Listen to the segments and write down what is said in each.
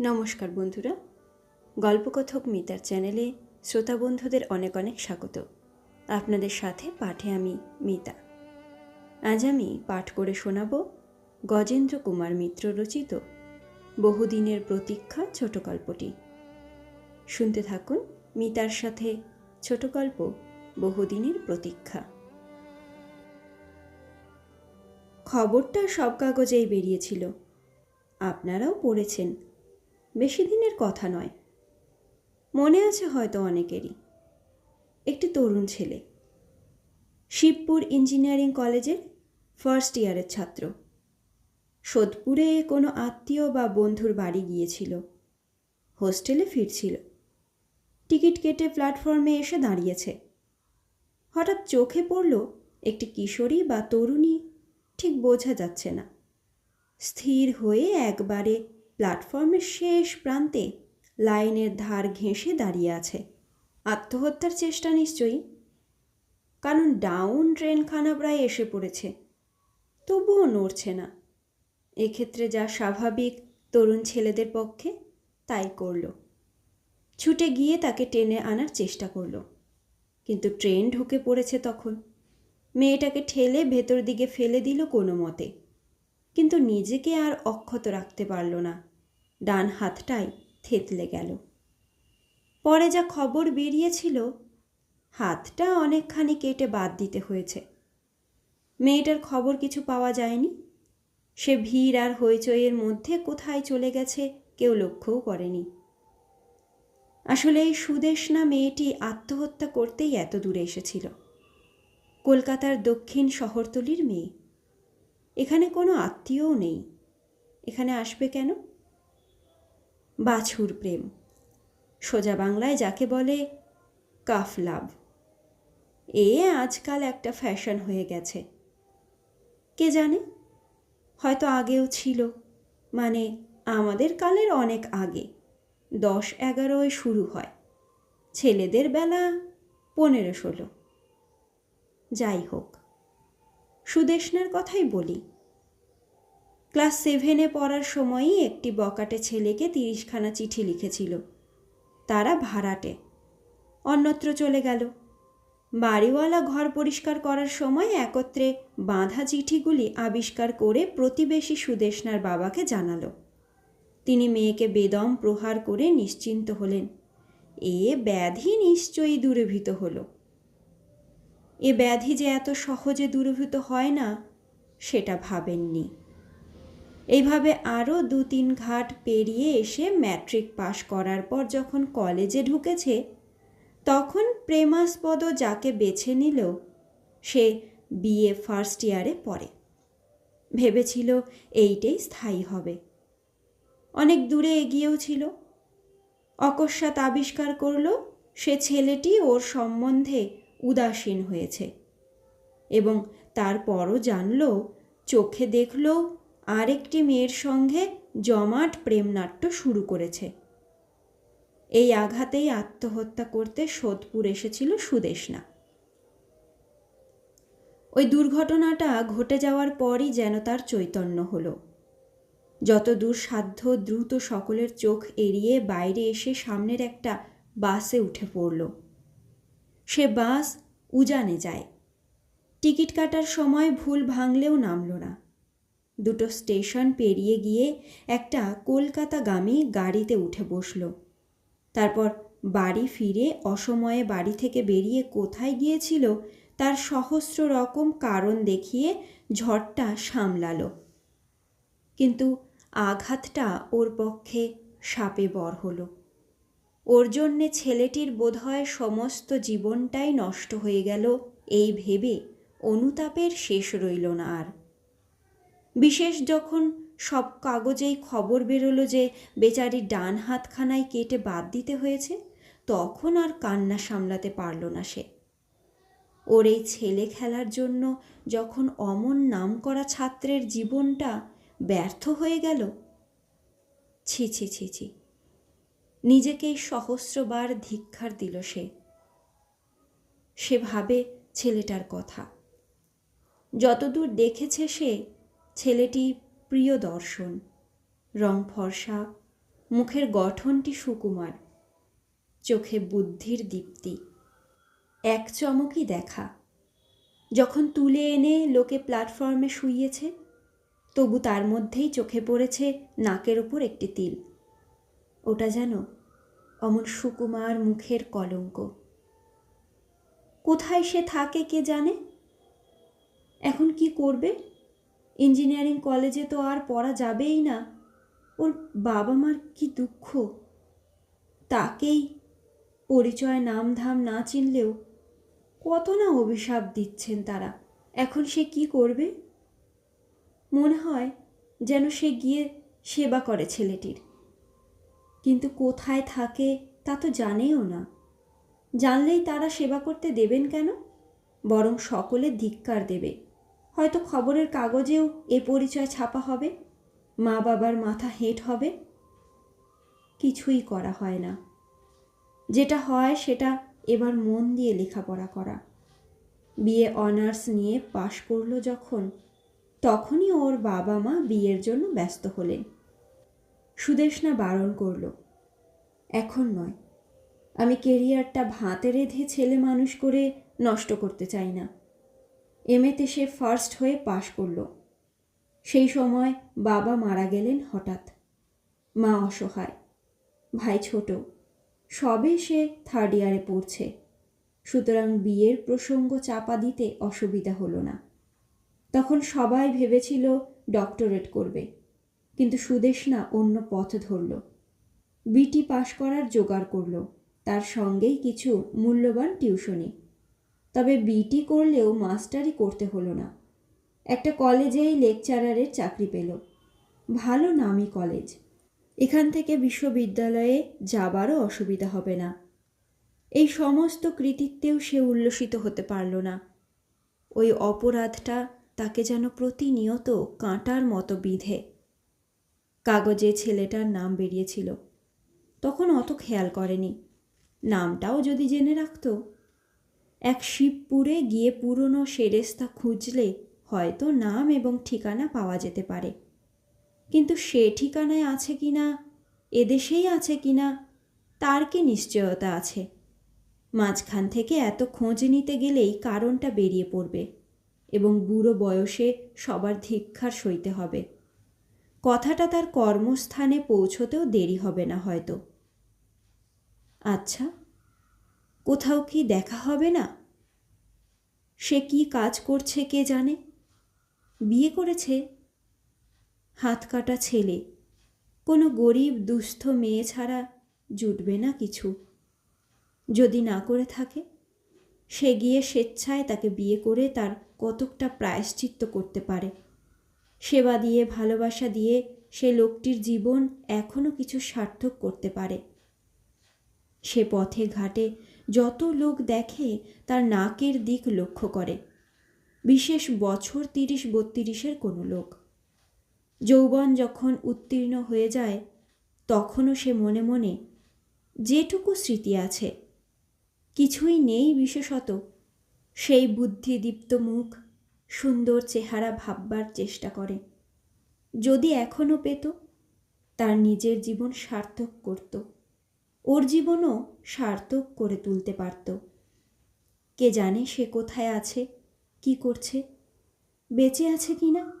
নমস্কার বন্ধুরা। গল্পকথক মিতার চ্যানেলে শ্রোতা বন্ধুদের অনেক অনেক স্বাগত। আপনাদের সাথে পাঠে আমি মিতা। আজ আমি পাঠ করে শোনাব গজেন্দ্র কুমার মিত্র রচিত বহুদিনের প্রতীক্ষা ছোট গল্পটি। শুনতে থাকুন মিতার সাথে ছোট গল্প বহুদিনের প্রতীক্ষা। খবরটা সব কাগজেই বেরিয়েছিল। আপনারাও পড়েছেন বেশি দিনের কথা নয়। মনে আছে হয়তো অনেকেরই। একটি তরুণ ছেলে। শিবপুর ইঞ্জিনিয়ারিং কলেজের ফার্স্ট ইয়ারের ছাত্র। সোদপুরে কোনো আত্মীয় বা বন্ধুর বাড়ি গিয়েছিল। হোস্টেলে ফিরছিল। টিকিট কেটে প্ল্যাটফর্মে এসে দাঁড়িয়েছে। হঠাৎ চোখে পড়ল একটি কিশোরী বা তরুণী, ঠিক বোঝা যাচ্ছে না। স্থির হয়ে একবারে প্ল্যাটফর্মের শেষ প্রান্তে লাইনের ধার ঘেঁষে দাঁড়িয়ে আছে। আত্মহত্যার চেষ্টা নিশ্চয়ই, কারণ ডাউন ট্রেনখানা প্রায় এসে পড়েছে, তবুও নড়ছে না। এক্ষেত্রে যা স্বাভাবিক, তরুণ ছেলেদের পক্ষে তাই করল। ছুটে গিয়ে তাকে টেনে আনার চেষ্টা করল। কিন্তু ট্রেন ঢুকে পড়েছে তখন। মেয়েটাকে ঠেলে ভেতর দিকে ফেলে দিল কোনো মতে। কিন্তু নিজেকে আর অক্ষত রাখতে পারল না। ডান হাতটাই থেতলে গেল। পরে যা খবর বেরিয়েছিল, হাতটা অনেকখানি কেটে বাদ দিতে হয়েছে। মেয়েটার খবর কিছু পাওয়া যায়নি। সে ভিড় আর হইচইয়ের মধ্যে কোথায় চলে গেছে কেউ লক্ষ্যও করেনি। আসলে এই সুদেশনা মেয়েটি আত্মহত্যা করতেই এত দূরে এসেছিল। কলকাতার দক্ষিণ শহরতলির মেয়ে। এখানে কোনো আত্মীয়ও নেই। এখানে আসবে কেন? বাছুর প্রেম। সোজা বাংলায় যাকে বলে কাফ লাভ। এ আজকাল একটা ফ্যাশন হয়ে গেছে। কে জানে? হয়তো আগেও ছিল। মানে আমাদের কালের অনেক আগে। দশ এগারোয় শুরু হয়। ছেলেদের বেলা পনেরো ষোলো। যাই হোক সুদেশনার কথাই বলি। ক্লাস সেভেনে পড়ার সময়ই একটি বকাটে ছেলেকে তিরিশখানা চিঠি লিখেছিল। তারা ভাড়াটে। অন্যত্র চলে গেল। বাড়িওয়ালা ঘর পরিষ্কার করার সময় একত্রে বাঁধা চিঠিগুলি আবিষ্কার করে প্রতিবেশী সুদেশনার বাবাকে জানালো। তিনি মেয়েকে বেদম প্রহার করে নিশ্চিন্ত হলেন। এ ব্যাধি নিশ্চয়ই দূরীভূত হল। এ ব্যাধি যে এত সহজে দূরীভূত হয় না, সেটা ভাবেননি। এইভাবে আরও দু তিন ঘাট পেরিয়ে এসে ম্যাট্রিক পাশ করার পর যখন কলেজে ঢুকেছে, তখন প্রেমাস্পদ যাকে বেছে নিল সে বিএ ফার্স্ট ইয়ারে পড়ে। ভেবেছিল এইটাই স্থায়ী হবে। অনেক দূরে এগিয়েও ছিল। অকস্মাৎ আবিষ্কার করল, সে ছেলেটি ওর সম্বন্ধে উদাসীন হয়েছে এবং তারপরও জানল, চোখে দেখল আরেকটি মেয়ের সঙ্গে জমাট প্রেমনাট্য শুরু করেছে। এই আঘাতেই আত্মহত্যা করতে সোদপুর এসেছিল সুদেশনা ওই দুর্ঘটনাটা ঘটে যাওয়ার পরই যেন তার চৈতন্য হলো। যত দূর সাধ্য দ্রুত সকলের চোখ এড়িয়ে বাইরে এসে সামনের একটা বাসে উঠে পড়ল। সে বাস উজানে যায়। টিকিট কাটার সময় ভুল ভাঙলেও নামল না। দুটো স্টেশন পেরিয়ে গিয়ে একটা কলকাতাগামী গাড়িতে উঠে বসল। তারপর বাড়ি ফিরে অসময়ে বাড়ি থেকে বেরিয়ে কোথায় গিয়েছিল তার সহস্র রকম কারণ দেখিয়ে ঝড়টা সামলালো। কিন্তু আঘাতটা ওর পক্ষে সাপে বর হলো। ওর জন্যে ছেলেটির বোধহয় সমস্ত জীবনটাই নষ্ট হয়ে গেল, এই ভেবে অনুতাপের শেষ রইল না আর। বিশেষ যখন সব কাগজেই খবর বেরোলো যে বেচারি ডান হাতখানায় কেটে বাদ দিতে হয়েছে, তখন আর কান্না সামলাতে পারল না সে। ওর এই ছেলে খেলার জন্য যখন অমন নাম করা ছাত্রের জীবনটা ব্যর্থ হয়ে গেল, ছি ছি ছি ছি নিজেকেই সহস্রবার ধিক্ষার দিল সে। সে ভাবে ছেলেটার কথা। যতদূর দেখেছে সে ছেলেটি প্রিয় দর্শন রং ফর্সা, মুখের গঠনটি সুকুমার, চোখে বুদ্ধির দীপ্তি। এক চমকই দেখা। যখন তুলে এনে লোকে প্ল্যাটফর্মে শুইয়েছে, তবু তার মধ্যেই চোখে পড়েছে নাকের ওপর একটি তিল। ওটা যেন অমন সুকুমার মুখের কলঙ্ক। কোথায় সে থাকে কে জানে? এখন কি করবে? ইঞ্জিনিয়ারিং কলেজে তো আর পড়া যাবেই না। ওর বাবা মার কি দুঃখ? তাকেই পরিচয় নাম ধাম না চিনলেও কত না অভিশাপ দিচ্ছেন তারা। এখন সে কি করবে? মনে হয় যেন সে গিয়ে সেবা করে ছেলেটির। কিন্তু কোথায় থাকে তা তো জানেও না। জানলেই তারা সেবা করতে দেবেন কেন? বরং সকলে ধিক্কার দেবে। হয়তো খবরের কাগজেও এ পরিচয় ছাপা হবে। মা বাবার মাথা হেঁট হবে। কিছুই করা হয় না। যেটা হয় সেটা এবার মন দিয়ে লেখাপড়া করা। বিয়ে অনার্স নিয়ে পাশ করল যখন, তখনই ওর বাবা মা বিয়ের জন্য ব্যস্ত হলেন। সুদেশনা বারণ করল, এখন নয়। আমি কেরিয়ারটা ভাতে রেধে ছেলে মানুষ করে নষ্ট করতে চাই না। এমেতে সে ফার্স্ট হয়ে পাশ করল। সেই সময় বাবা মারা গেলেন হঠাৎ। মা অসহায়, ভাই ছোট, সবে সে থার্ড ইয়ারে পড়ছে। সুতরাং বিয়ের প্রসঙ্গ চাপা দিতে অসুবিধা হলো না। তখন সবাই ভেবেছিল ডক্টরেট করবে, কিন্তু সুদেশনা অন্য পথ ধরল। বিটি পাশ করার জোগাড় করল, তার সঙ্গেই কিছু মূল্যবান টিউশনি তবে বিটি করলেও মাস্টারই করতে হলো না। একটা কলেজেই লেকচারারের চাকরি পেল। ভালো নামি কলেজ। এখান থেকে বিশ্ববিদ্যালয়ে যাবারও অসুবিধা হবে না। এই সমস্ত কৃতিত্বেও সে উল্লসিত হতে পারল না। ওই অপরাধটা তাকে যেন প্রতিনিয়ত কাঁটার মতো বিধে। কাগজে ছেলেটার নাম বেরিয়েছিল। তখন অত খেয়াল করেনি। নামটাও যদি জেনে রাখত এক শিবপুরে গিয়ে পুরনো সেরেস্তা খুঁজলে হয়তো নাম এবং ঠিকানা পাওয়া যেতে পারে। কিন্তু সে ঠিকানায় আছে কি না, এদেশেই আছে কি না, তার কি নিশ্চয়তা আছে? মাঝখান থেকে এত খোঁজ নিতে গেলেই কারণটা বেরিয়ে পড়বে এবং বুড়ো বয়সে সবার ধিক্ষার সইতে হবে। কথাটা তার কর্মস্থানে পৌঁছতেও দেরি হবে না হয়তো। আচ্ছা কোথাও কি দেখা হবে না? সে কি কাজ করছে কে জানে? বিয়ে করেছে? হাত কাটা ছেলে। কোনো গরিব, দুস্থ মেয়ে ছাড়া জুটবে না কিছু। যদি না করে থাকে, সে গিয়ে স্বেচ্ছায় তাকে বিয়ে করে তার কতকটা প্রায়শ্চিত্ত করতে পারে। সেবা দিয়ে, ভালোবাসা দিয়ে সে লোকটির জীবন এখনও কিছু সার্থক করতে পারে। সে পথে ঘাটে যত লোক দেখে, তার নাকের দিক লক্ষ্য করে। বিশেষ বছর তিরিশ বত্রিশের কোনো লোক। যৌবন যখন উত্তীর্ণ হয়ে যায়, তখনও সে মনে মনে, যেটুকু স্মৃতি আছে, কিছুই নেই বিশেষত। সেই বুদ্ধিদীপ্ত মুখ, সুন্দর চেহারা ভাববার চেষ্টা করে। যদি এখনও পেত, তার নিজের জীবন সার্থক করতো। ওর জীবনও সার্থক করে তুলতে পারত। কে জানে সে কোথায় আছে, কি করছে, বেঁচে আছে কি না,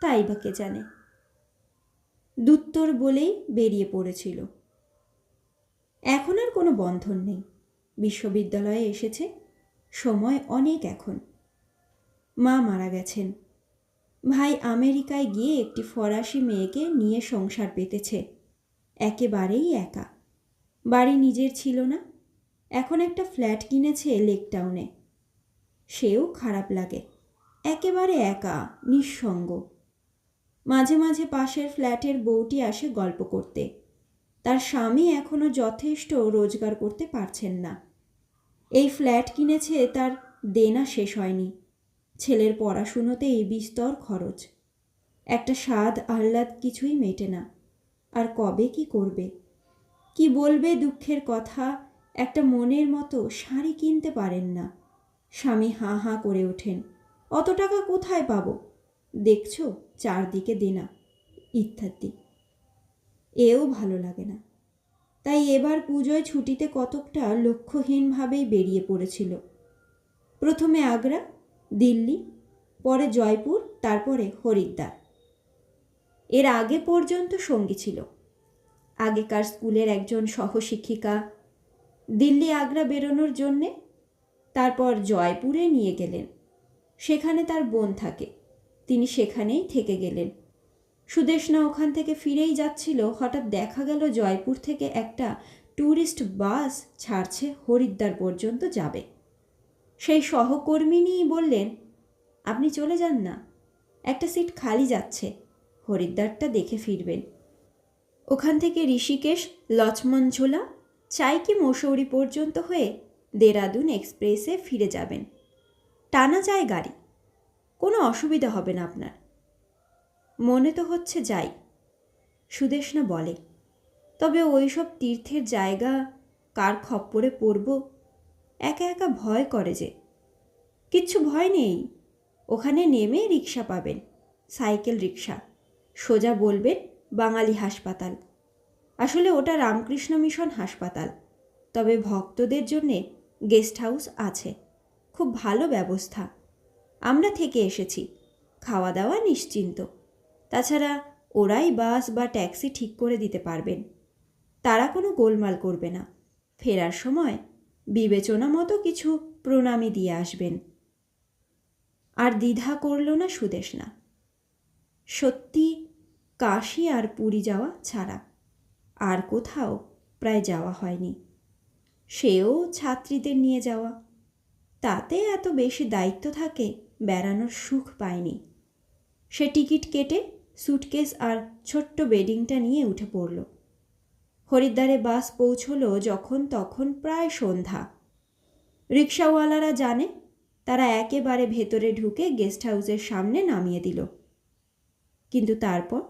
তাই বা কে জানে। দুত্তর বলেই বেরিয়ে পড়েছিল। এখন আর কোনো বন্ধন নেই। বিশ্ববিদ্যালয়ে এসেছে, সময় অনেক এখন। মা মারা গেছেন। ভাই আমেরিকায় গিয়ে একটি ফরাসি মেয়েকে নিয়ে সংসার পেতেছে। একেবারেই একা। বাড়ি নিজের ছিল না। এখন একটা ফ্ল্যাট কিনেছে লেক টাউনে। সেও খারাপ লাগে। একেবারে একা, নিঃসঙ্গ। মাঝে মাঝে পাশের ফ্ল্যাটের বউটি আসে গল্প করতে। তার স্বামী এখনও যথেষ্ট রোজগার করতে পারছেন না। এই ফ্ল্যাট কিনেছে তার দেনা শেষ হয়নি। ছেলের পড়াশুনোতেই বিস্তর খরচ। একটা স্বাদ আহ্লাদ কিছুই মেটে না। আর কবে কি করবে? কি বলবে দুঃখের কথা? একটা মনের মতো শাড়ি কিনতে পারেন না। স্বামী হাঁ হাঁ করে ওঠেন। অত টাকা কোথায় পাব? দেখছ, চারদিকে দেনা, ইত্যাদি। এও ভালো লাগে না। তাই এবার পুজোয় ছুটিতে কতকটা লক্ষ্যহীনভাবেই বেরিয়ে পড়েছিল। প্রথমে আগ্রা, দিল্লি, পরে জয়পুর, তারপরে হরিদ্বার। এর আগে পর্যন্ত সঙ্গী ছিল। আগেকার স্কুলের একজন সহশিক্ষিকা। দিল্লি আগ্রা বেরোনোর জন্যে তারপর জয়পুরে নিয়ে গেলেন। সেখানে তার বোন থাকে। তিনি সেখানেই থেকে গেলেন। সুদেশনা ওখান থেকে ফিরেই যাচ্ছিল। হঠাৎ দেখা গেল জয়পুর থেকে একটা ট্যুরিস্ট বাস ছাড়ছে হরিদ্বার পর্যন্ত যাবে। সেই সহকর্মিনী বললেন, আপনি চলে যান না। একটা সিট খালি যাচ্ছে। হরিদ্বারটা দেখে ফিরবেন। ওখান থেকে ঋষিকেশ লক্ষ্মণ ঝোলা চাইকি মসৌরি পর্যন্ত হয়ে দেরাদুন এক্সপ্রেসে ফিরে যাবেন। টানা যায় গাড়ি। কোনো অসুবিধা হবে না আপনার। মনে তো হচ্ছে যাই। সুদেশনা বলে, তবে ওইসব তীর্থের জায়গা কার খপ্পরে পড়ব? একা একা ভয় করে যে। কিচ্ছু ভয় নেই। ওখানে নেমে রিক্সা পাবেন। Cycle rickshaw. সোজা বলবেন বাঙালি হাসপাতাল। আসলে ওটা রামকৃষ্ণ মিশন হাসপাতাল। তবে ভক্তদের জন্যে গেস্ট হাউস আছে। খুব ভালো ব্যবস্থা। আমরা থেকে এসেছি। খাওয়া দাওয়া নিশ্চিন্ত। তাছাড়া ওরাই বাস বা ট্যাক্সি ঠিক করে দিতে পারবেন। তারা কোনো গোলমাল করবে না। ফেরার সময় বিবেচনা মতো কিছু প্রণামী দিয়ে আসবেন। আর দ্বিধা করল না সুদেশ না সত্যি কাশি আর পুরী যাওয়া ছাড়া। আর কোথাও প্রায় যাওয়া হয়নি। সেও ছাত্রীদের নিয়ে যাওয়া। তাতে এত বেশি দায়িত্ব থাকে বেড়ানোর সুখ পায়নি। সে টিকিট কেটে সুটকেস আর ছোট্ট বেডিংটা নিয়ে উঠে পড়ল। হরিদ্বারে বাস পৌঁছলো যখন তখন প্রায় সন্ধ্যা। রিক্সাওয়ালারা জানে, তারা একেবারে ভেতরে ঢুকে গেস্ট হাউসের সামনে নামিয়ে দিল। কিন্তু তারপর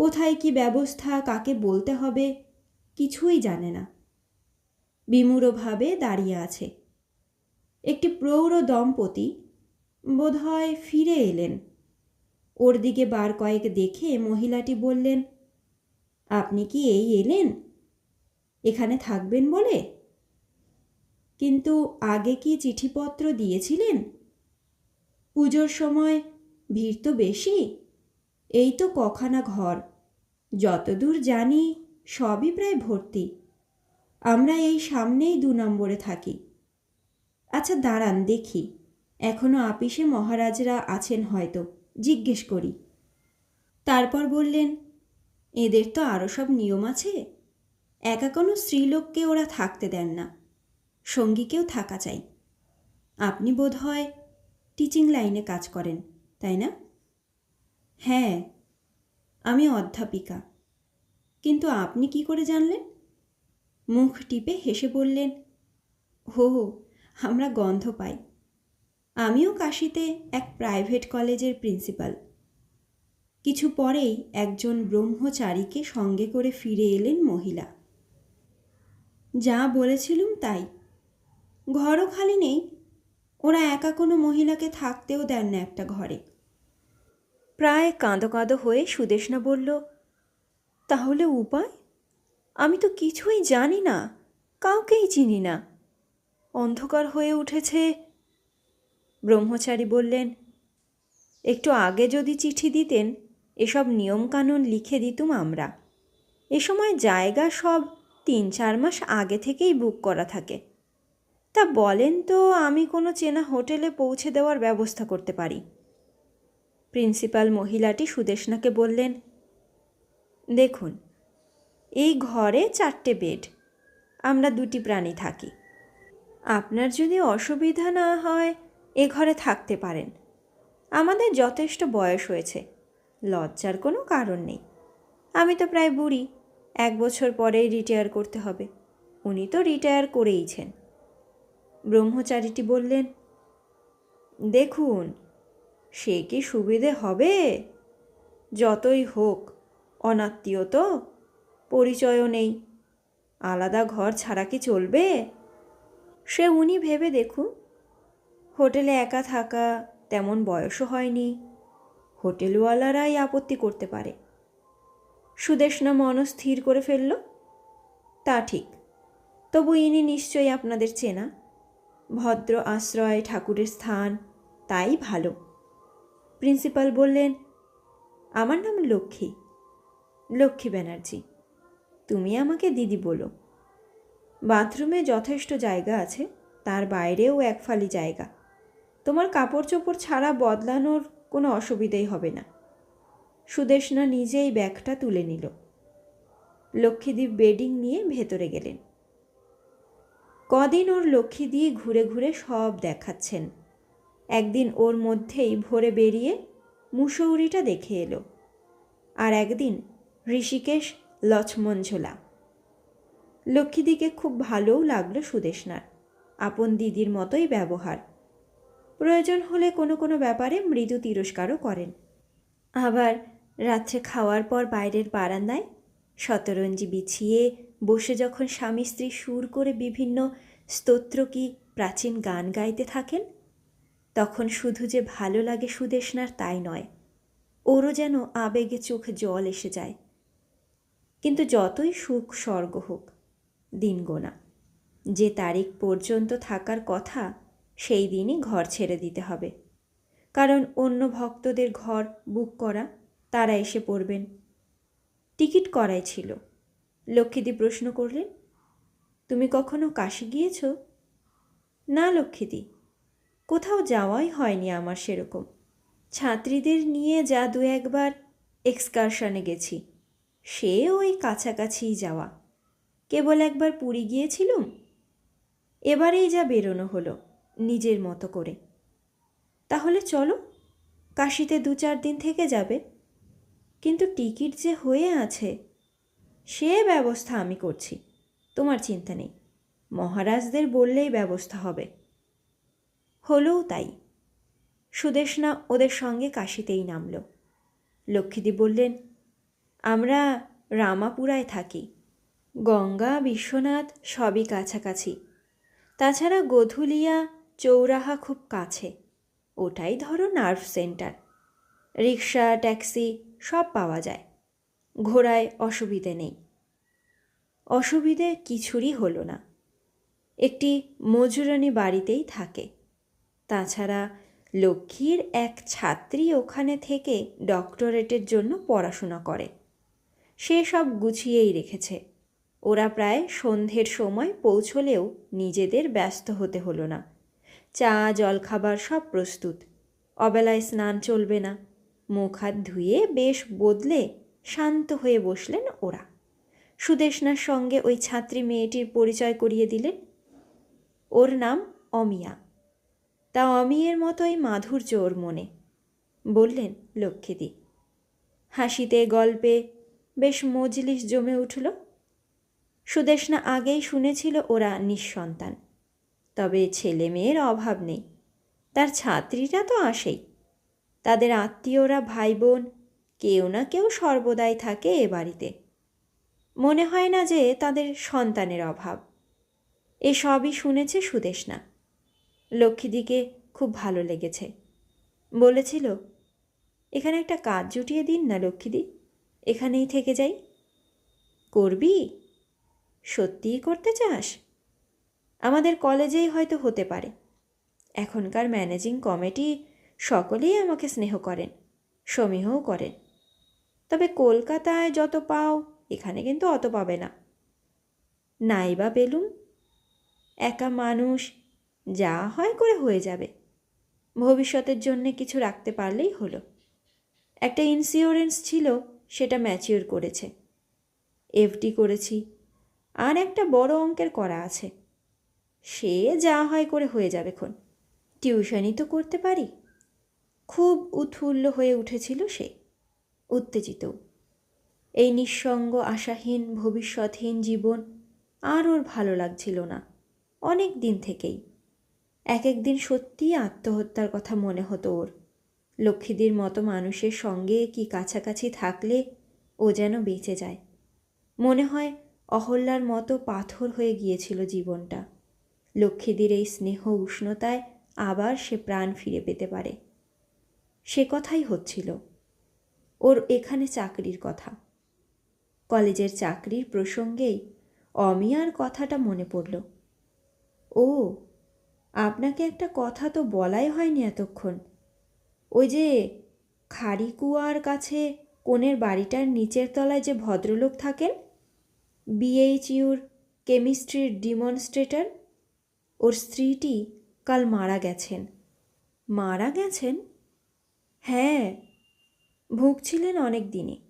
কোথায় কি ব্যবস্থা, কাকে বলতে হবে, কিছুই জানে না। বিমূঢ়ভাবে দাঁড়িয়ে আছে। একটি প্রৌঢ় দম্পতি বোধহয় ফিরে এলেন। ওর দিকে বার কয়েক দেখে মহিলাটি বললেন, আপনি কি এই এলেন? এখানে থাকবেন বলে? কিন্তু আগে কি চিঠিপত্র দিয়েছিলেন? পুজোর সময় ভিড় তো বেশি, এই তো কখানা ঘর। যতদূর জানি, সবই প্রায় ভর্তি। আমরা এই সামনেই দু নম্বরে থাকি। আচ্ছা দাঁড়ান, দেখি। এখনও আপিসে মহারাজরা আছেন হয়তো, জিজ্ঞেস করি। তারপর বললেন, এদের তো আরও সব নিয়ম আছে। একা কোনো স্ত্রীলোককে ওরা থাকতে দেন না। সঙ্গীকেও থাকা চাই। আপনি বোধ হয় টিচিং লাইনে কাজ করেন, তাই না? হ্যাঁ আমি অধ্যাপিকা। কিন্তু আপনি কি করে জানলেন? মুখ টিপে হেসে বললেন, হো আমরা গন্ধ পাই। আমিও কাশিতে এক প্রাইভেট কলেজের প্রিন্সিপাল। কিছু পরেই একজন ব্রহ্মচারীকে সঙ্গে করে ফিরে এলেন মহিলা। যা বলেছিলুম তাই। ঘরও খালি নেই। ওরা একা কোনো মহিলাকে থাকতেও দেন না একটা ঘরে। প্রায় কাঁদো কাঁদো হয়ে সুদেশনা বলল, তাহলে উপায়? আমি তো কিছুই জানি না, কাউকেই চিনি না। অন্ধকার হয়ে উঠেছে। ব্রহ্মচারী বললেন, একটু আগে যদি চিঠি দিতেন, এসব নিয়মকানুন লিখে দিতুম আমরা। এ সময় জায়গা সব তিন চার মাস আগে থেকেই বুক করা থাকে। তা বলেন তো, আমি কোনো চেনা হোটেলে পৌঁছে দেওয়ার ব্যবস্থা করতে পারি। প্রিন্সিপাল মহিলাটি সুদেশনাকে বললেন, দেখুন, এই ঘরে চারটে বেড, আমরা দুটি প্রাণী থাকি। আপনার যদি অসুবিধা না হয়, এ ঘরে থাকতে পারেন। আমাদের যথেষ্ট বয়স হয়েছে, লজ্জার কোনো কারণ নেই। আমি তো প্রায় বুড়ি, এক বছর পরেই রিটায়ার করতে হবে। উনি তো রিটায়ার করেইছেন। ব্রহ্মচারীটি বললেন, দেখুন সে কি সুবিধে হবে? যতই হোক, অনাত্মীয় তো, পরিচয়ও নেই। আলাদা ঘর ছাড়া কি চলবে? সে উনি ভেবে দেখুন, হোটেলে একা থাকা তেমন বয়সও হয়নি। হোটেলওয়ালারাই আপত্তি করতে পারে। সুদেশনা মনস্থির করে ফেলল। তা ঠিক, তবু ইনি নিশ্চয়ই আপনাদের চেনা। ভদ্র আশ্রয়, ঠাকুরের স্থান, তাই ভালো। প্রিন্সিপাল বললেন, আমার নাম লক্ষ্মী লক্ষ্মী ব্যানার্জি। তুমি আমাকে দিদি বলো। বাথরুমে যথেষ্ট জায়গা আছে, তার বাইরেও এক ফালি জায়গা। তোমার কাপড় চোপড় ছাড়া বদলানোর কোনো অসুবিধেই হবে না। সুদেশনা নিজেই ব্যাগটা তুলে নিল। লক্ষ্মীদ্বীপ বেডিং নিয়ে ভেতরে গেলেন। কদিন ওর লক্ষ্মী দিয়ে ঘুরে ঘুরে সব দেখাচ্ছেন। একদিন ওর মধ্যেই ভোরে বেরিয়ে মুসৌরিটা দেখে এলো। আর একদিন ঋষিকেশ লক্ষ্মণঝোলা লক্ষ্মীদিকে খুব ভালোও লাগল সুদেশনার। আপন দিদির মতোই ব্যবহার। প্রয়োজন হলে কোনো কোনো ব্যাপারে মৃদু তিরস্কারও করেন। আবার রাত্রে খাওয়ার পর বাইরের বারান্দায় শতরঞ্জি বিছিয়ে বসে যখন স্বামী স্ত্রী সুর করে বিভিন্ন স্তোত্র কি প্রাচীন গান গাইতে থাকেন তখন শুধু যে ভালো লাগে সুদেশনার তাই নয়, ওরও যেন আবেগে চোখে জল এসে যায়। কিন্তু যতই সুখ স্বর্গ হোক, দিন গোনা, যে তারিখ পর্যন্ত থাকার কথা, সেই দিনই ঘর ছেড়ে দিতে হবে। কারণ অন্য ভক্তদের ঘর বুক করা, তারা এসে পড়বেন। টিকিট করাই ছিল। লক্ষ্মীদি প্রশ্ন করলেন, তুমি কখনো কাশি গিয়েছ? না লক্ষ্মীদি কোথাও যাওয়াই হয়নি আমার সেরকম। ছাত্রীদের নিয়ে যা দু একবার এক্সকারশনে গেছি, সে ওই কাছাকাছিই যাওয়া। কেবল একবার পুরী গিয়েছিলুম? এবারেই যা বেরোনো হলো, নিজের মতো করে। তাহলে চলো, কাশিতে দু চার দিন থেকে যাবে। কিন্তু টিকিট যে হয়ে আছে, সে ব্যবস্থা আমি করছি, তোমার চিন্তা নেই। মহারাজদের বললেই ব্যবস্থা হবে। হলেও তাই। সুদেশনা ওদের সঙ্গে কাশিতেই নামল। লক্ষ্মীদি বললেন, আমরা রামাপুরায় থাকি। গঙ্গা, বিশ্বনাথ সবই কাছাকাছি। তাছাড়া গধুলিয়া চৌরাহা খুব কাছে। ওটাই ধরো নার্ভ সেন্টার। রিক্সা, ট্যাক্সি সব পাওয়া যায়। ঘোড়ায় অসুবিধে নেই। অসুবিধে কিছুরই হলো না। একটি মজুরানি বাড়িতেই থাকে। তাছাড়া লক্ষ্মীর এক ছাত্রী ওখানে থেকে ডক্টরেটের জন্য পড়াশোনা করে। সে সব গুছিয়েই রেখেছে। ওরা প্রায় সন্ধ্যের সময় পৌঁছলেও নিজেদের ব্যস্ত হতে হলো না। চা, জলখাবার সব প্রস্তুত। অবেলায় স্নান চলবে না। মুখ হাত ধুয়ে বেশ বদলে শান্ত হয়ে বসলেন ওরা। সুদেশনার সঙ্গে ওই ছাত্রী মেয়েটির পরিচয় করিয়ে দিলেন। ওর নাম অমিয়া। তা অমিয়ের মতোই মাধুর্য ওর মনে। বললেন লক্ষ্মীদি। হাসিতে, গল্পে বেশ মজলিস জমে উঠল। সুদেশনা আগেই শুনেছিল ওরা নিঃসন্তান। তবে ছেলে মেয়ের অভাব নেই। তার ছাত্রীরা তো আসেই। তাদের আত্মীয়রা ভাই বোন কেউ না কেউ সর্বদাই থাকে এ বাড়িতে। মনে হয় না যে তাদের সন্তানের অভাব। এসবই শুনেছে সুদেশনা লক্ষ্মীদিকে খুব ভালো লেগেছে। বলেছিল, এখানে একটা কাজ জুটিয়ে দিন না লক্ষ্মীদি, এখানেই থেকে যাই। করবি? সত্যিই করতে চাস? আমাদের কলেজেই হয়তো হতে পারে। এখনকার ম্যানেজিং কমিটি সকলেই আমাকে স্নেহ করেন, সমীহও করেন। তবে কলকাতায় যত পাও, এখানে কিন্তু অত পাবে না। নাই বা একা মানুষ যা হয় করে হয়ে যাবে। ভবিষ্যতের জন্য কিছু রাখতে পারলেই হলো। একটা ইন্স্যুরেন্স ছিল, সেটা ম্যাচিওর করেছে। এফডি করেছি, আর একটা বড় অঙ্কের করা আছে। সে যা হয় করে হয়ে যাবে খন টিউশনই তো করতে পারি। খুব উৎফুল্ল হয়ে উঠেছিল সে। উত্তেজিত। এই নিঃসঙ্গ, আশাহীন, ভবিষ্যৎহীন জীবন আর ওর ভালো লাগছিল না। অনেক দিন থেকেই। এক একদিন সত্যিই আত্মহত্যার কথা মনে হতো ওর। লক্ষ্মীদির মতো মানুষের সঙ্গে কি কাছাকাছি থাকলে ও যেন বেঁচে যায়। মনে হয় অহল্যার মতো পাথর হয়ে গিয়েছিল জীবনটা। লক্ষ্মীদের এই স্নেহ উষ্ণতায় আবার সে প্রাণ ফিরে পেতে পারে। সে কথাই হচ্ছিল। ওর এখানে চাকরির কথা। কলেজের চাকরির প্রসঙ্গেই অমিয়ার কথাটা মনে পড়ল। ও আপনাকে একটা কথা তো বলাই হয়নি এতক্ষণ। ওই যে খাড়িকুয়ার কাছে কোণের বাড়িটার নিচের তলায় যে ভদ্রলোক থাকেন বিএইচইউর কেমিস্ট্রির ডিমনস্ট্রেটর, ওর স্ত্রীটি কাল মারা গেছেন। মারা গেছেন? হ্যাঁ ভুগছিলেন অনেক দিনই।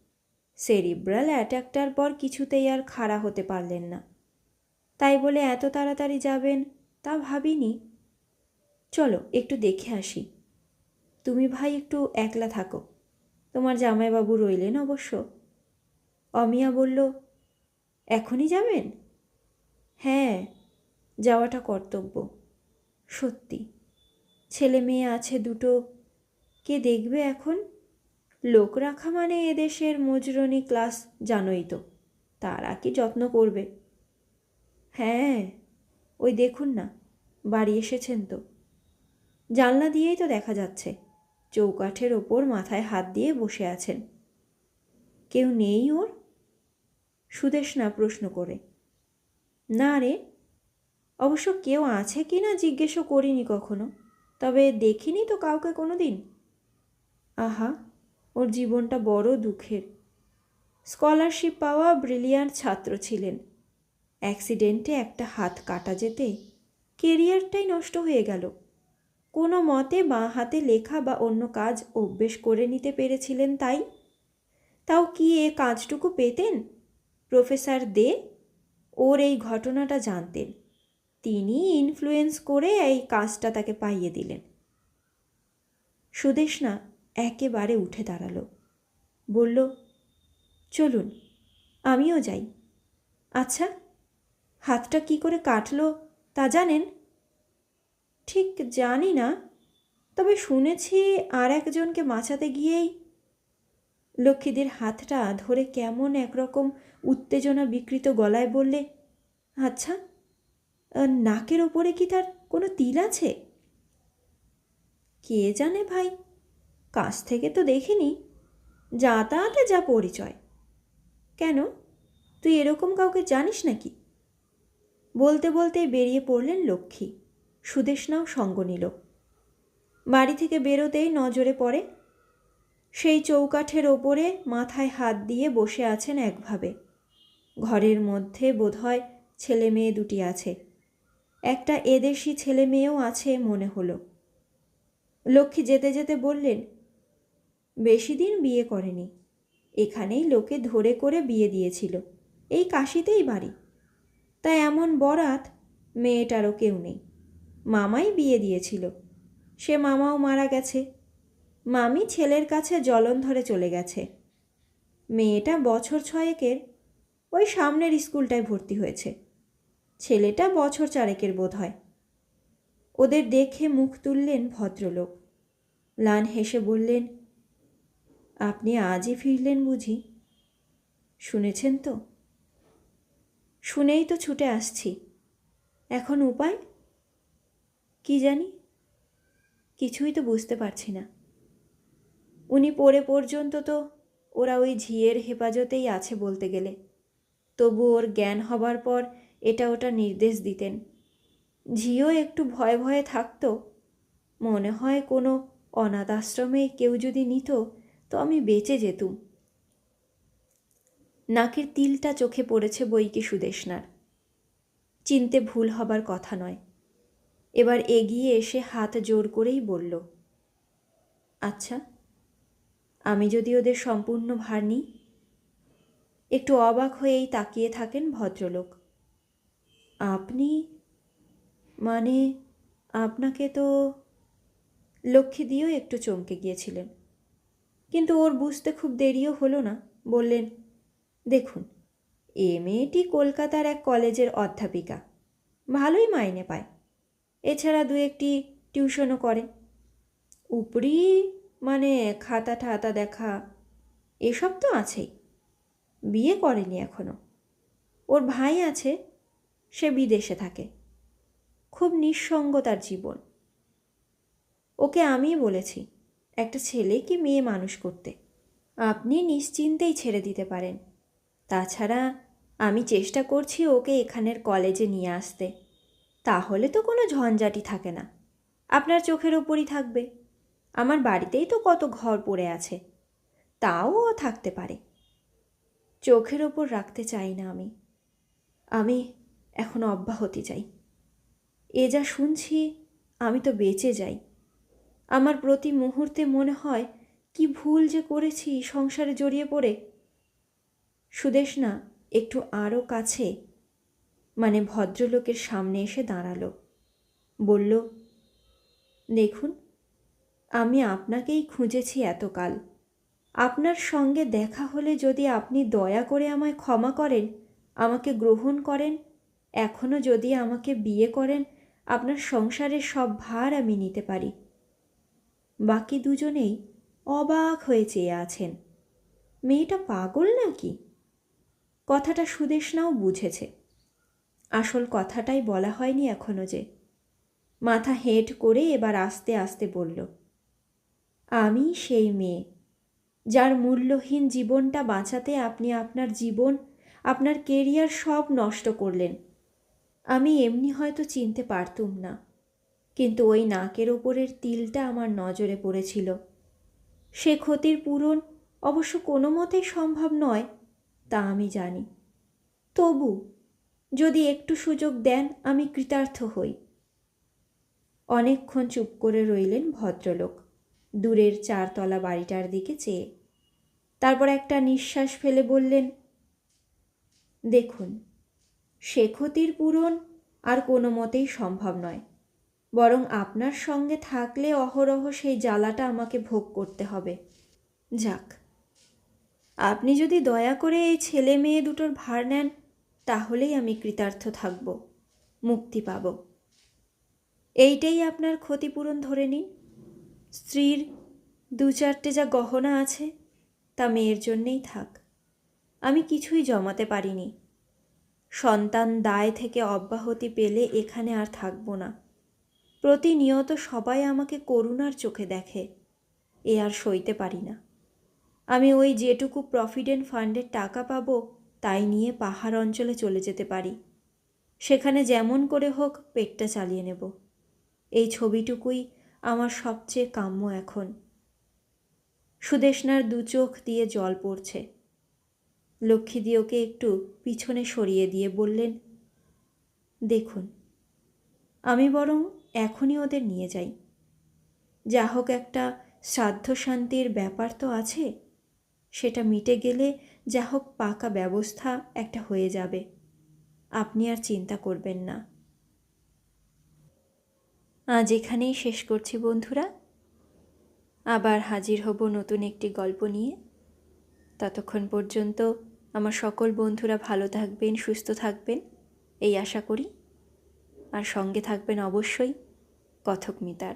সেরিব্রাল অ্যাট্যাকটার পর কিছুতেই আর খাড়া হতে পারলেন না। তাই বলে এত তাড়াতাড়ি যাবেন তা ভাবিনি। চলো, একটু দেখে আসি। তুমি ভাই একটু একলা থাকো। তোমার জামাইবাবু রইলেন অবশ্য। অমিয়া বলল, এখনই যাবেন? হ্যাঁ যাওয়াটা কর্তব্য। সত্যি। ছেলে মেয়ে আছে দুটো। কে দেখবে এখন? লোক রাখা মানে এদেশের মজরনি ক্লাস জানোই তো। তারা কি যত্ন করবে? হ্যাঁ ওই দেখুন না, বাড়ি এসেছেন তো। জানলা দিয়েই তো দেখা যাচ্ছে। চৌকাঠের ওপর মাথায় হাত দিয়ে বসে আছেন। কেউ নেই ওর? সুদেশনা প্রশ্ন করে। না রে। অবশ্য কেউ আছে কি না জিজ্ঞেসও করিনি কখনো। তবে দেখিনি তো কাউকে কোনো দিন আহা, ওর জীবনটা বড় দুঃখের। স্কলারশিপ পাওয়া ব্রিলিয়ান্ট ছাত্র ছিলেন। অ্যাক্সিডেন্টে একটা হাত কাটা যেতে কেরিয়ারটাই নষ্ট হয়ে গেল। কোনো মতে বাঁ হাতে লেখা বা অন্য কাজ অভ্যেস করে নিতে পেরেছিলেন তাই? তাও কি এ কাজটুকু পেতেন? প্রফেসর দে ওর এই ঘটনাটা জানতেন। তিনি ইনফ্লুয়েন্স করে এই কাজটা তাকে পাইয়ে দিলেন। সুদেশনা একেবারে উঠে দাঁড়াল। বলল, চলুন, আমিও যাই। আচ্ছা হাতটা কি করে কাটলো তা জানেন? ঠিক জানি না, তবে শুনেছি আর একজনকে বাঁচাতে গিয়েই লক্ষ্মীদের হাতটা ধরে কেমন একরকম উত্তেজনা বিকৃত গলায় বললে আচ্ছা নাকের ওপরে কি তার কোনো তিল আছে? কে জানে ভাই, কাছ থেকে তো দেখিনি, যাতায়াতে যা পরিচয়। কেন, তুই এরকম কাউকে জানিস নাকি? বলতে বলতে বেরিয়ে পড়লেন লক্ষ্মী। সুদেশনাও সঙ্গ নিল। বাড়ি থেকে বেরোতেই নজরে পড়ে সেই চৌকাঠের ওপরে মাথায় হাত দিয়ে বসে আছেন একভাবে। ঘরের মধ্যে বোধহয় ছেলে মেয়ে দুটি আছে। একটা এদেশি ছেলে মেয়েও আছে মনে হলো। লক্ষ্মী যেতে যেতে বললেন, বেশি দিন বিয়ে করেনি। এখানেই লোকে ধরে করে বিয়ে দিয়েছিল। এই কাশিতেই বাড়ি। তা এমন বরাত মেয়েটারও কেউ নেই। মামাই বিয়ে দিয়েছিল। সে মামাও মারা গেছে। মামি ছেলের কাছে জলন ধরে চলে গেছে। মেয়েটা বছর ছয়েকের ওই সামনের স্কুলটায় ভর্তি হয়েছে। ছেলেটা বছর চারেকের বোধ হয় ওদের দেখে মুখ তুললেন ভদ্রলোক। লান হেসে বললেন, আপনি আজই ফিরলেন বুঝি? শুনেছেন তো? শুনেই তো ছুটে আসছি। এখন উপায়? কি জানি? কিছুই তো বুঝতে পারছি না। উনি পড়ে পর্যন্ত তো ওরা ওই ঝিয়ের হেফাজতেই আছে বলতে গেলে। তবু ওর জ্ঞান হবার পর এটা ওটা নির্দেশ দিতেন। ঝিও একটু ভয়ে ভয়ে থাকতো। মনে হয় কোনো অনাথ আশ্রমে কেউ যদি নিত তো আমি বেঁচে যেতুম। নাকের তিলটা চোখে পড়েছে বইকে সুদেশনার। চিনতে ভুল হবার কথা নয়। এবার এগিয়ে এসে হাত জোর করেই বলল আচ্ছা আমি যদি ওদের সম্পূর্ণ ভার নিই? একটু অবাক হয়েই তাকিয়ে থাকেন ভদ্রলোক। আপনি মানে আপনাকে তো লক্ষ্মী দিয়েও একটু চমকে গিয়েছিলেন, কিন্তু ওর বুঝতে খুব দেরিও হলো না। বললেন, দেখুন, এ মেয়েটি কলকাতার এক কলেজের অধ্যাপিকা, ভালোই মাইনে পায়। এছাড়া দু একটি টিউশনও করে। উপরি মানে খাতা ঠাতা দেখা, এসব তো আছেই। বিয়ে করেনি এখনও ওর ভাই আছে, সে বিদেশে থাকে। খুব নিঃসঙ্গ তার জীবন। ওকে আমিই বলেছি, একটা ছেলে কি মেয়ে মানুষ করতে। আপনি নিশ্চিন্তেই ছেড়ে দিতে পারেন। তাছাড়া আমি চেষ্টা করছি ওকে এখানের কলেজে নিয়ে আসতে। তাহলে তো কোনো ঝঞ্ঝাটি থাকে না। আপনার চোখের ওপরই থাকবে। আমার বাড়িতেই তো কত ঘর পড়ে আছে। তাও ও থাকতে পারে। চোখের ওপর রাখতে চাই না আমি। আমি এখন অব্যাহতি চাই। এ যা শুনছি, আমি তো বেঁচে যাই। আমার প্রতি মুহূর্তে মনে হয়, কি ভুল যে করেছি সংসারে জড়িয়ে পড়ে। সুদেশনা, একটু আরও কাছে মানে ভদ্রলোকের সামনে এসে দাঁড়াল। বলল, দেখুন, আমি আপনাকেই খুঁজেছি এতকাল। আপনার সঙ্গে দেখা হলে যদি আপনি দয়া করে আমায় ক্ষমা করেন, আমাকে গ্রহণ করেন এখনও যদি আমাকে বিয়ে করেন, আপনার সংসারের সব ভার আমি নিতে পারি। বাকি দুজনেই অবাক হয়ে চেয়ে আছেন। মেয়েটা পাগল নাকি? কথাটা সুদেশনাও বুঝেছে। আসল কথাটাই বলা হয়নি এখনও যে। মাথা হেঁট করে এবার আস্তে আস্তে বলল, আমি সেই মেয়ে। যার মূল্যহীন জীবনটা বাঁচাতে আপনি আপনার জীবন, আপনার কেরিয়ার সব নষ্ট করলেন। আমি এমনি হয়তো চিনতে পারতুম না। কিন্তু ওই নাকের ওপরের তিলটা আমার নজরে পড়েছিল। সে ক্ষতির পূরণ অবশ্য কোনো মতেই সম্ভব নয়, তা আমি জানি। তবু যদি একটু সুযোগ দেন, আমি কৃতার্থ হই। অনেকক্ষণ চুপ করে রইলেন ভদ্রলোক। দূরের চারতলা বাড়িটার দিকে চেয়ে। তারপর একটা নিঃশ্বাস ফেলে বললেন, দেখুন, সে ক্ষতির পূরণ আর কোনো মতেই সম্ভব নয়। বরং আপনার সঙ্গে থাকলে অহরহ সেই জ্বালাটা আমাকে ভোগ করতে হবে। যাক, আপনি যদি দয়া করে এই ছেলে মেয়ে দুটোর ভার নেন তাহলেই আমি কৃতার্থ থাকব, মুক্তি পাব। এইটাই আপনার ক্ষতিপূরণ ধরে নিন। স্ত্রীর দু চারটে যা গহনা আছে, তা মেয়ের জন্যেই থাক। আমি কিছুই জমাতে পারিনি। সন্তান দায় থেকে অব্যাহতি পেলে এখানে আর থাকব না। প্রতিনিয়ত সবাই আমাকে করুণার চোখে দেখে, এ আর সইতে পারি না। আমি ওই যেটুকু প্রভিডেন্ট ফান্ডের টাকা পাবো তাই নিয়ে পাহাড় অঞ্চলে চলে যেতে পারি। সেখানে যেমন করে হোক পেটটা চালিয়ে নেব। এই ছবিটুকুই আমার সবচেয়ে কাম্য এখন। সুদেশনার দু চোখ দিয়ে জল পড়ছে। লক্ষ্মীদি ওকে একটু পিছনে সরিয়ে দিয়ে বললেন, দেখুন, আমি বরং এখনই ওদের নিয়ে যাই। যা হোক একটা শ্রাদ্ধ শান্তির ব্যাপার তো আছে। সেটা মিটে গেলে যা হোক পাকা ব্যবস্থা একটা হয়ে যাবে। আপনি আর চিন্তা করবেন না। আজ এখানেই শেষ করছি বন্ধুরা। আবার হাজির হব নতুন একটি গল্প নিয়ে। ততক্ষণ পর্যন্ত আমার সকল বন্ধুরা ভালো থাকবেন, সুস্থ থাকবেন, এই আশা করি। আর সঙ্গে থাকবেন অবশ্যই কথক মিতার।